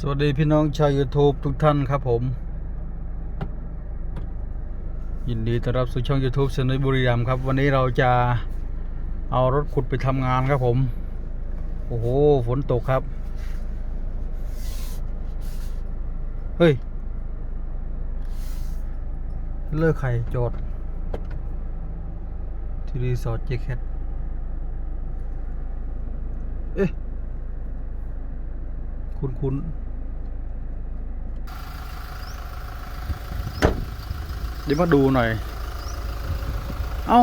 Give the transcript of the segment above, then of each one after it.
สวัสดีพี่น้องชาว YouTube ทุกท่านครับผม ยินดีต้อนรับสู่ช่อง YouTube สนุบุรีรัมย์ครับ วันนี้เราจะเอารถขุดไปทำงานครับผม โอ้โห ฝนตกครับ เฮ้ย เลิกไข่จอดที่รีสอร์ทเจแคทเอ๊ะ คุณคุ เดี๋ยวมาดูหน่อย เอา้า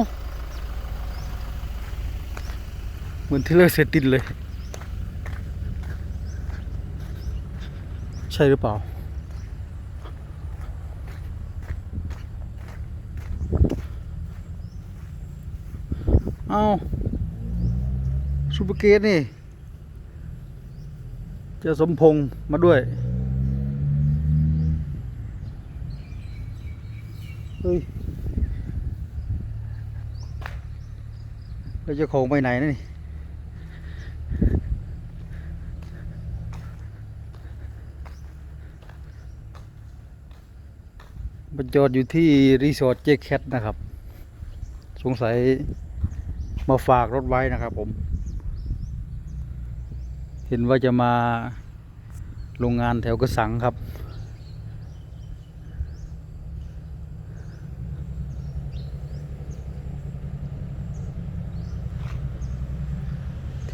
เหมือนที่เลอร์เซตินเลย ใช่หรือเปล่า เอา้าซูเปอร์เกตนี่ เจอสมพงษ์มาด้วย เฮ้ยแล้วเจ้าของไปไหนนะนี่บรรจอดอยู่ที่รีสอร์ทเจคแคทนะครับ สงสัยมาฝากรถไว้นะครับผม เห็นว่าจะมาโรงงานแถวกระสังครับ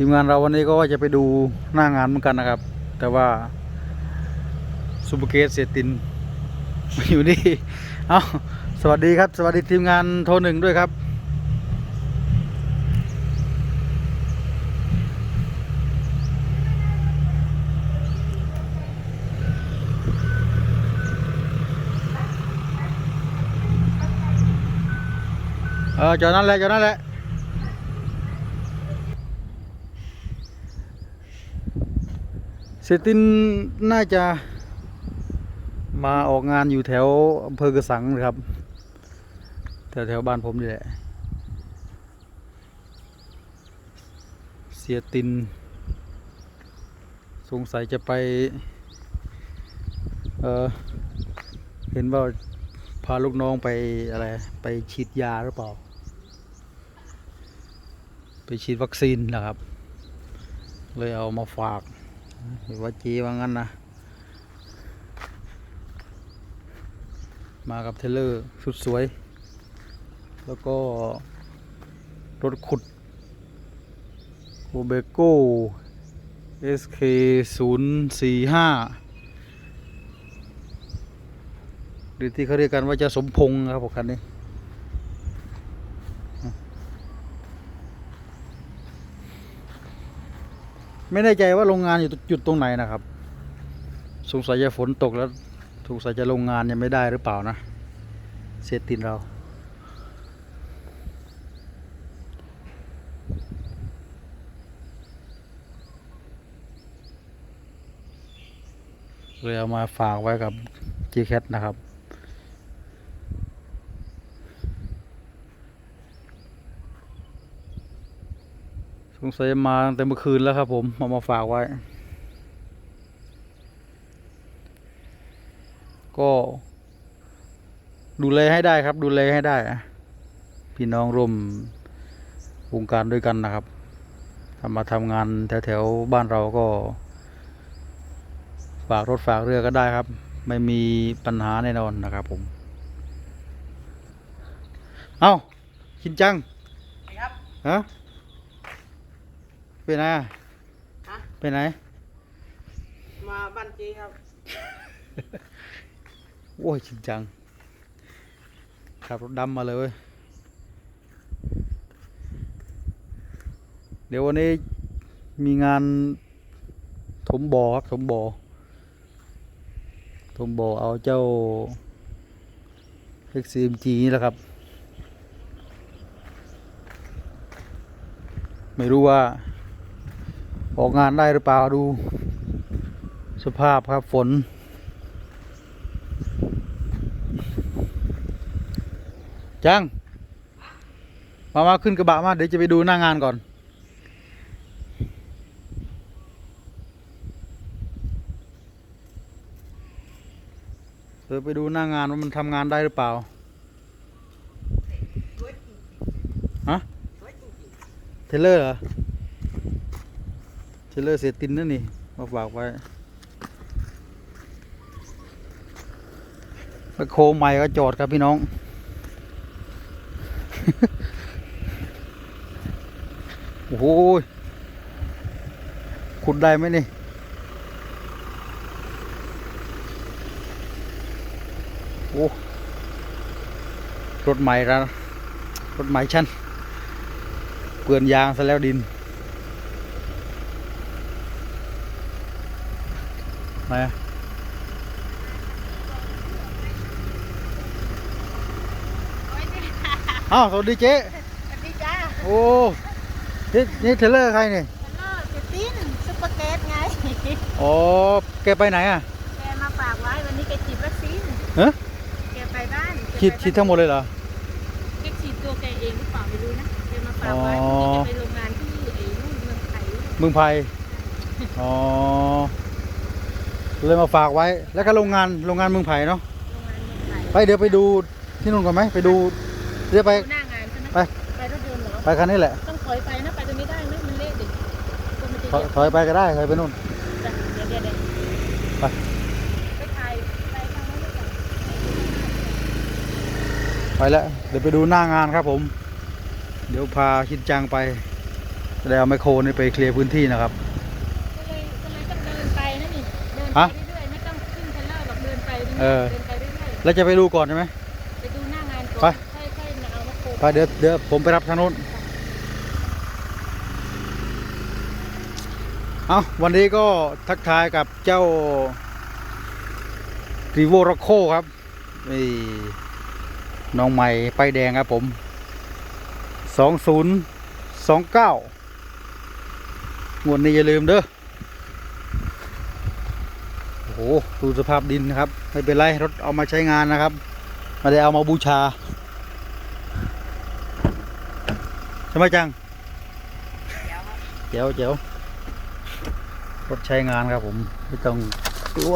ทีมงานเราวันนี้ก็ว่าจะไปดูหน้างานเหมือนกันนะครับ แต่ว่าซูเปอร์เกตเสียตินมาอยู่นี่เอาสวัสดีครับ สวัสดีทีมงานโทรหนึ่งด้วยครับเออจอนั่นแหละจอนั่นแหละ เซตินน่าจะมาออกงานอยู่แถวอำเภอกระสังนะครับ แถวแถวบ้านผมนี่แหละ เสียติน สงสัยจะไป เออเห็นว่าพาลูกน้องไปอะไร ไปฉีดยาหรือเปล่า ไปฉีดวัคซีนนะครับ เลยเอามาฝาก ว่าจีว่างั้นนะ มากับเทเลอร์สุดสวย แล้วก็รถขุดโอเบโก้ SK 0 4 5หรือที่เขาเรียกกันว่าจะสมพงษ์นะครับผมคันนี้ ไม่แน่ใจว่าโรงงานอยู่จุดตรงไหนนะครับ สงสัยจะฝนตกแล้วสงสัยจะโรงงานยังไม่ได้หรือเปล่านะเซตินเรา เลยเอามาฝากไว้กับ g c a t นะครับ สงสัยมาตั้งแต่เมื่อคืนแล้วครับผมเอามาฝากไว้ ก็ ดูแลให้ได้ครับ ดูแลให้ได้อะพี่น้องร่วมวงการด้วยกันนะครับถ้ามาทำงานแถวๆบ้านเราก็ ฝากรถฝากเรือก็ได้ครับ ไม่มีปัญหาแน่นอนนะครับผม เอ้าชินจังครับฮะ ไปไหนอะฮะ ไปไหน มาบ้านจีครับโอ้ยชินจัง ขับรถดำมาเลยเว้ย เดี๋ยววันนี้มีงานถมบ่อครับถมบ่อถมบ่อเอาเจ้า XCMG นี่แหละครับ ไม่รู้ว่า ออกงานได้หรือเปล่าดู สภาพครับฝน จัง มามาขึ้นกระบะมาเดี๋ยวจะไปดูหน้างานก่อนเดี๋ยวไปดูหน้างานว่ามันทำงานได้หรือเปล่า ฮะ เทเลอร์เหรอ เทเลอร์เสียตินนั่นนี่ มาฝากไว้แมคโคใหม่ก็จอดครับพี่น้อง โอ้โหขุดได้ไหมนี่โอ้รถใหม่แล้วรถใหม่ชั้นเปื่อนยางซะแล้วดิน ไหนอะอ้าวสวัสดีเจ๊สวัสดีจ้าโอ้นี่นี่เทรลเลอร์ใครเนี่ยฮัลโหลเจตินซุปเปอร์เกตไงอ๋อแกไปไหนอะแกมาฝากไว้วันนี้แกฉีดวัคซีนฮะแกไปบ้านแกฉีดไปบ้านฉีดทั้งหมดเลยเหรอแกฉีดตัวแกเองหรือเปล่าไม่รู้นะแกมาฝากไว้อ๋อแกไปโรงงานที่ไอ้นู่นเมืองไทยเมืองไพยอ๋อ เลยมาฝากไว้ แล้วก็โรงงานโรงงานเมืองไผ่เนาะโรงงานเมืองไทยไปเดี๋ยวไปดูที่นู่นก่อนไหมไปดูเดี๋ยวไปดูหน้างานใช่ไหมไป ไปรถยนต์เหรอ ไปคันนี้แหละ ต้องถอยไปนะไปตรงนี้ได้ไหมมันเละดิก็มันจะถอยเยอะถอยไปก็ได้ถอยไปนู่น จ้ะเดี๋ยวเดี๋ยวเดี๋ยวไป ไปถ่ายไปทางนั้นดีกว่าไปแล้วเดี๋ยวไปดูหน้างานครับผม เดี๋ยวพาชินจังไปแล้วเอาไมคโครนี่ไปเคลียร์พื้นที่นะครับ เรื่อยๆเออเดินไปเรื่อยแล้วจะไปดูก่อนใช่ไหม ๆไปดูหน้างานก่อนไป ค่อยๆเอามาโคไปเดี๋ยวเดี๋ยวผมไปรับทางนู้น เอาวันนี้ก็ทักทายกับเจ้า r ีโว r ร c โคครับนี่น้องใหม่ป้ายแดงครับผมสองศูนย์สองเก้างวดนี้อย่าลืมเด้อโอ้โหดูสภาพดินนะครับไม่เป็นไรรถเอามาใช้งานนะครับไม่ได้เอามาบูชาใช่ไหมจังเจ๋วเจ๋วรถใช้งานครับผมไม่ต้องกลัว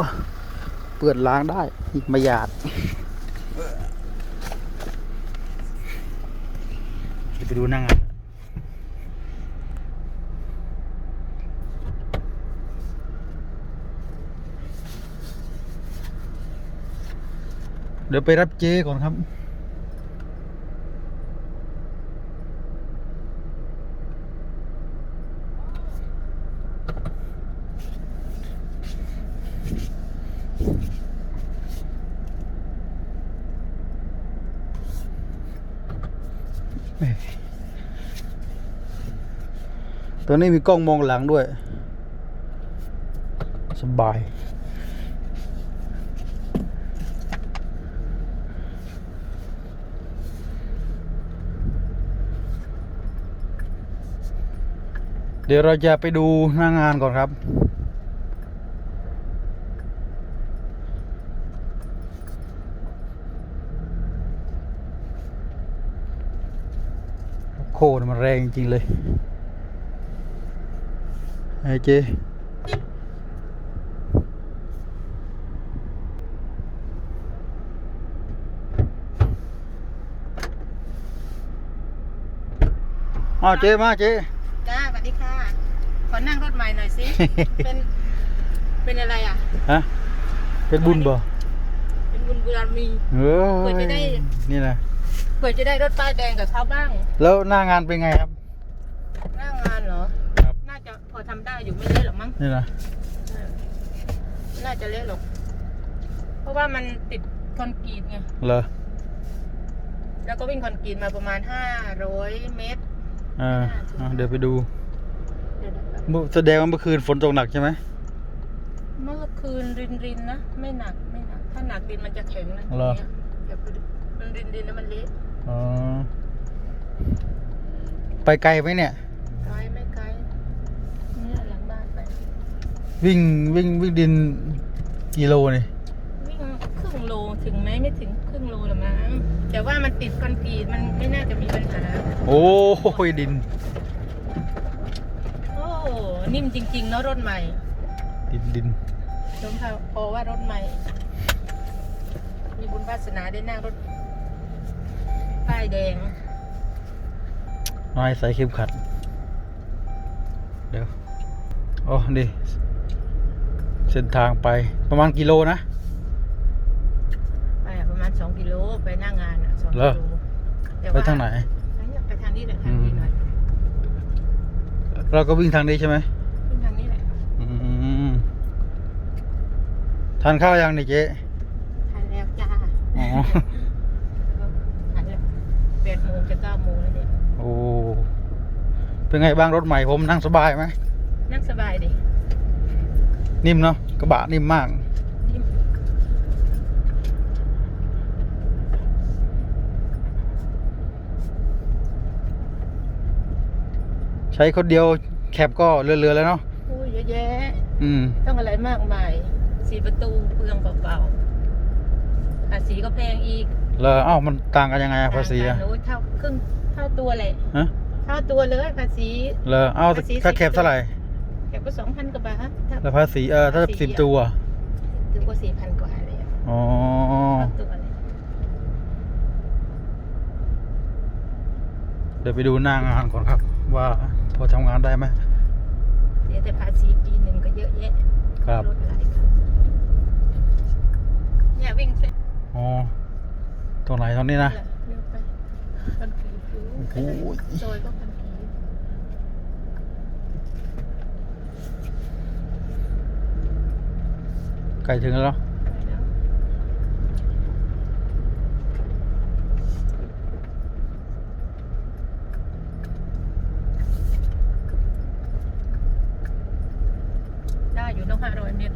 เปื้อนล้างได้ไม่หยาดเดี๋ยวไปดูหนั่งาน เดี๋ยวไปรับเจก่อนครับตัวนี้มีกล้องมองหลังด้วย สบาย เดี๋ยวเราจะไปดูหน้างานก่อนครับ โคตรมันแรงจริงเลยไอ้เจอ้าเจมาเจจ้าสวัสดีค่ะ ขอนั่งรถใหม่หน่อยสิ เป็น เป็นอะไรอะ ฮะ เป็นบุญบ่ เป็นบุญบุญมีเออเพื่อจะได้ นี่นะเผื่อจะได้รถป้ายแดงกับเขาบ้าง แล้วหน้างานเป็นไงครับ หน้างานเหรอ ครับ น่าจะพอทำได้อยู่ไม่เละหรอกมั้ง นี่นะเออน่าจะเละหรอก เพราะว่ามันติดคอนกรีตไง เหรอแล้วก็วิ่งคอนกรีตมาประมาณห้าร้อยเมตร อ่าอ่าเดี๋ยวไปดู แสดงว่าเมื่อคืนฝนตกหนักใช่ไหมเมื่อคืนรินรินๆนะ ไม่หนักไม่หนัก ถ้าหนักดินมันจะแข็งนะเหรอนี่ยเดี๋ยวไปดูมันรินรินๆแล้วมันเละอ๋อ ไปไกลไหมเนี่ย ไกลไม่ไกลเนี่ยหลังบ้านไป วิ่งวิ่งวิ่งดินกิโลนี่วิ่งครึ่งโลถึงไหมไม่ถึงครึ่งโลหรอกมั้งแต่ว่ามันติดคอนกรีตมันไม่น่าจะมีปัญหาโอ้ยดินโอ้ นิ่มจริง ๆ เนาะรถใหม่ดินดินชมค่ะพอว่ารถใหม่ มีบุญวาสนาได้นั่งรถป้ายแดงนายใส่เข็มขัด เดี๋ยวโอ้นี่เส้นทางไปประมาณกิโลนะ ไปอะประมาณสองกิโลไปหน้างานอะสองเหรกิอโลแต่ไปว่าทางไหน ไปทางนี้แหละทางนี้หน่อยเราก็วิ่งทางนี้ใช่ไหม ขึ้นทางนี้แหละ อืม ทานข้าวยังนี่เจ๊ทานแล้วจ้าอ๋อทานแล้วแปดโมงจะเก้าโมงแล้วเนี่ยโอ้เป็นไงบ้างรถใหม่ผมนั่งสบายไหมนั่งสบายดินิ่มเนาะกระบะนิ่มมากนี่ใช้คนเดียวแคปก็เรือๆแล้วเนาะอู้เยอะแยะ อืม ต้องอะไรมากมาย สีประตูเปลืองเปล่าๆภาษีก็แพงอีกแล้วเอ้ามันต่างกันยังไงอะภาษีอะต่งกันโอ้ยเท่าครึ่งเท่าตัวเลยฮะเท่าตัวเลยภาษี แล้วเอ้าภาษี ถ้าสิบแคปเท่าไหร่แค่ก็สองพันกว่าบาทถ้าแล้วภาษีเออถ้าภาษีสิบอะตัวถึงกว่าสี่พันกว่าเลยอะอ๋อเท่าตัวเลยเดี๋ยวไปดูหน้างานก่อนครับ ว่าพอทำงานได้ไหมเสียแต่ภาษีปีหนึ่งก็เยอะแยะครับ รถหลายคันเนี่ย วิ่งเส้นอ๋อตรงไหนตรงนี้นะเลี้ยวไปพันกีฟิวโอ้โหซอยก็พันกีใกล้ถึงแล้วเนอะไปแล้วได้อยู่ต้องห้าร้อยเมตร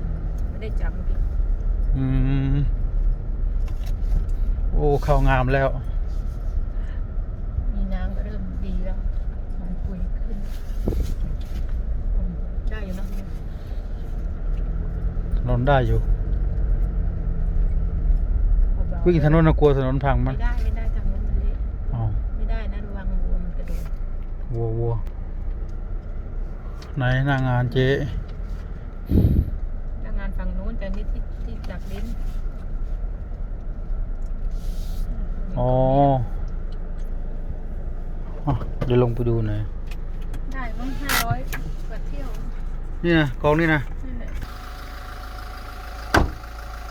ไม่ได้จับเมื่อกี้อืม โอ้เข้างามแล้ว มีน้ำก็เริ่มดีแล้วมันคุยขึ้นอืมได้อยู่เนอะถนนได้อยู่เบาๆวิ่งถนนนะกลัวถนนพังมั้ไม่ยได้ไม่ได้ทางนู้นมันเละอ๋อไม่ได้นะระวังวัวมันกระโดดวัววัวไหนหน้างานเจ๊ทางงานฝั่งนู้นแต่นี่ที่ที่จักลิ้น อ๋ออะเดี๋ยวลงไปดูหน่อย ได้มั้งห้าร้อยกว่าเที่ยวนี่นะกองนี่นะ นั่นแหละ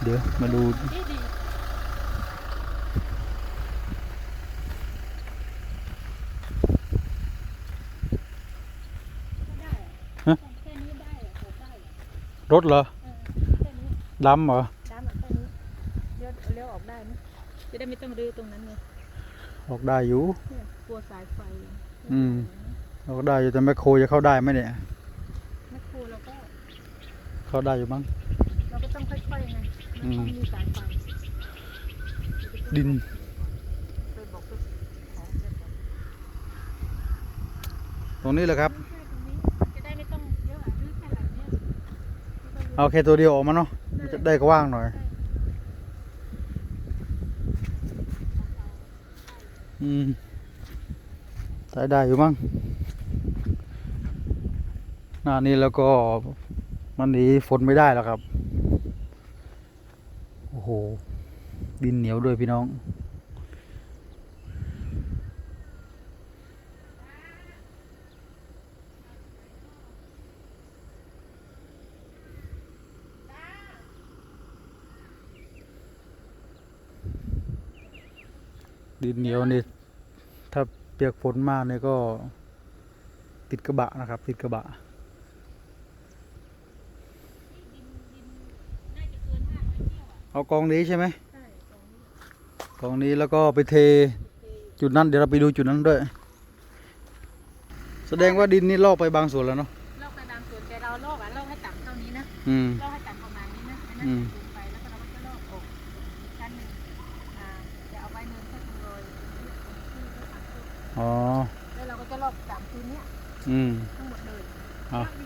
เดี๋ยวมาดู ดีดีฮะ แค่นี้ได้เหรอผมได้เหรอรถเหรอเออแค่นี้ ดำเหรอ น้ำอะแค่นี้เลี้ยวเลี้ยวออกได้ไหม จะได้ไม่ต้องรื้อตรงนั้นไงออกได้อยู่เนี่ยกลัวสายไฟอืมออกได้อยู่แต่แมคโครจะเข้าได้ไหมเนี่ย แม่ครูเราก็เข้าได้อยู่มั้ง เราก็ต้องค่อยๆไงอืมันม ต้องมีสายไฟดิน ไปบอกเจ้าของเจ้าของตรงนี้แหละครับจะได้ไม่ต้องเยอะอะรื้อแค่หลังเนี้ยไม่ต้องรื้อ เอาแค่ตัวเดียวออกมาเนาะมันจะได้กว้างหน่อยอืม ใช้ได้อยู่มั้งหน้านี้แล้วก็มันหนีฝนไม่ได้แล้วครับ โอ้โห ดินเหนียวด้วยพี่น้อง ดินเหนียวนี่ ถ้าเปียกฝนมากเนี่ยก็ติดกระบะนะครับ ติดกระบะเอากองนี้ใช่ไหมใช่ตรงนี้กองนี้แล้วก็ไปเทจุดนั้นเดี๋ยวเราไปดูจุดนั้นด้วย แสดงว่าดินนี่ลอกไปบางส่วนแล้วเนาะลอกไปบางส่วนแต่เราลอกอะลอกให้ต่ำเท่านี้นะอืมลอกให้ต่ำประมาณนี้นะ อ๋อ แล้วเราก็จะลอกสามคืนเนี้ยอืม ทั้งหมดเลยอะ ลอกอยู่